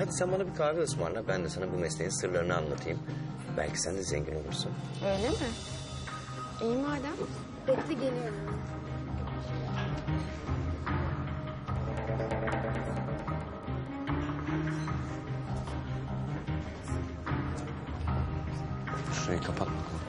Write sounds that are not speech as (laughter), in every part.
hadi sen bana bir kahve ısmarla. Ben de sana bu mesleğin sırlarını anlatayım. Belki sen de zengin olursun. Öyle mi? İyi madem. Bekle geliyorum. Şurayı kapat bakalım.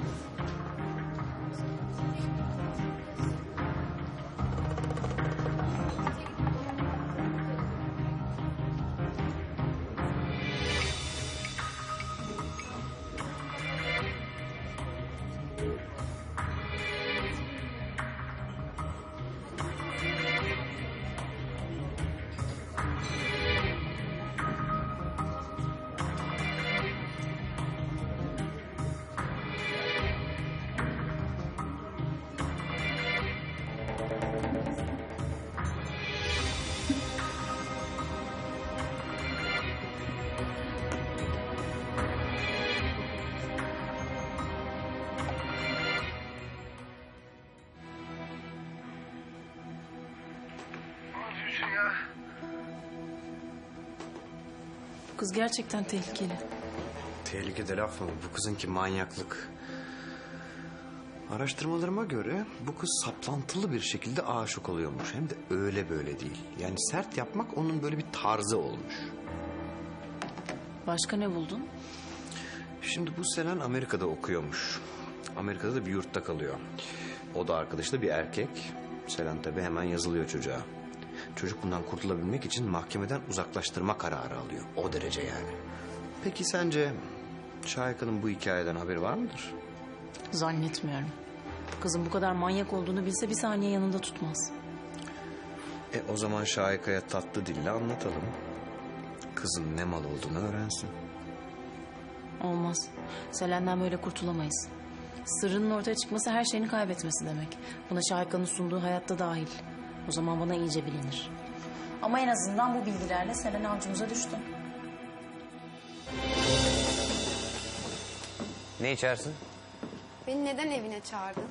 Bu kız gerçekten tehlikeli. Tehlikede laf mı? Bu kızınki manyaklık. Araştırmalarıma göre bu kız saplantılı bir şekilde aşık oluyormuş. Hem de öyle böyle değil. Yani sert yapmak onun böyle bir tarzı olmuş. Başka ne buldun? Şimdi bu Selen Amerika'da okuyormuş. Amerika'da da bir yurtta kalıyor. O da arkadaşı da bir erkek. Selen tabii hemen yazılıyor çocuğa. Çocuk bundan kurtulabilmek için mahkemeden uzaklaştırma kararı alıyor. O derece yani. Peki sence Şahika'nın bu hikayeden haberi var mıdır? Zannetmiyorum. Kızın bu kadar manyak olduğunu bilse bir saniye yanında tutmaz. E o zaman Şahika'ya tatlı dille anlatalım. Kızın ne mal olduğunu öğrensin. Olmaz. Selen'den böyle kurtulamayız. Sırrının ortaya çıkması her şeyini kaybetmesi demek. Buna Şahika'nın sunduğu hayatta dahil. O zaman bana iyice bilinir. Ama en azından bu bilgilerle Selen avcumuza düştü. Ne içersin? Beni neden evine çağırdın?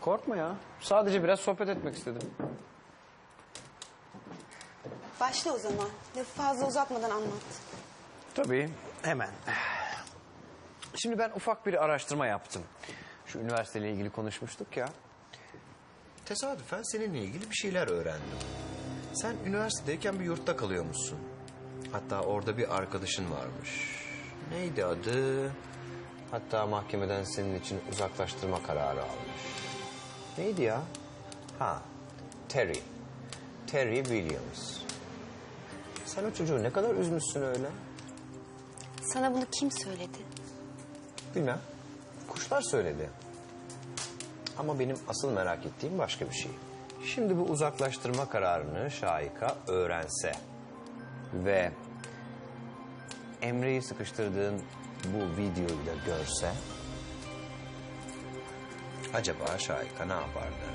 Korkma ya. Sadece biraz sohbet etmek istedim. Başla o zaman. Lafı fazla uzatmadan anlat. Tabii. Hemen. Şimdi ben ufak bir araştırma yaptım. Şu üniversiteyle ilgili konuşmuştuk ya. Tesadüfen seninle ilgili bir şeyler öğrendim. Sen üniversitedeyken bir yurtta kalıyormuşsun. Hatta orada bir arkadaşın varmış. Neydi adı? Hatta mahkemeden senin için uzaklaştırma kararı almış. Neydi ya? Ha, Terry. Terry Williams. Sen o çocuğu ne kadar üzmüşsün öyle? Sana bunu kim söyledi? Bilmem. Kuşlar söyledi. Ama benim asıl merak ettiğim başka bir şey. Şimdi bu uzaklaştırma kararını Şahika öğrense ve Emre'yi sıkıştırdığın bu videoyu da görse acaba Şahika ne yapardı?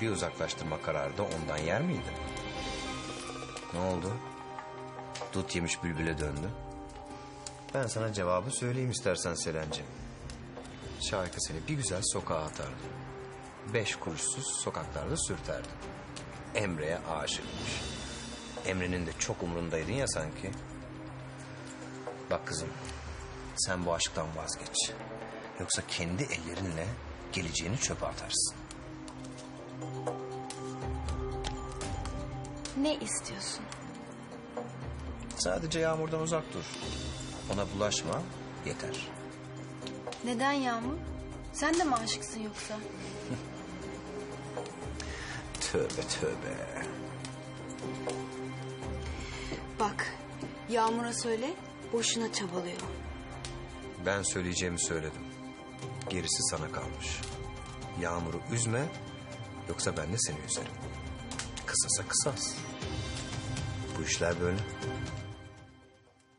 Bir uzaklaştırma kararı da ondan yer miydi? Ne oldu? Dut yemiş bülbüle döndü. Ben sana cevabı söyleyeyim istersen Selen'cim. Şahika seni bir güzel sokağa atardı. Beş kuruşsuz sokaklarda sürterdi. Emre'ye aşıkmış. Emre'nin de çok umrundaydın ya sanki. Bak kızım, sen bu aşktan vazgeç. Yoksa kendi ellerinle geleceğini çöpe atarsın. Ne istiyorsun? Sadece yağmurdan uzak dur. Ona bulaşma, yeter. Neden Yağmur? Sen de mi aşıksın yoksa? (laughs) Tövbe tövbe. Bak, Yağmur'a söyle, boşuna çabalıyor. Ben söyleyeceğimi söyledim. Gerisi sana kalmış. Yağmur'u üzme, yoksa ben de seni üzerim. Kısasa kısas. Bu işler böyle.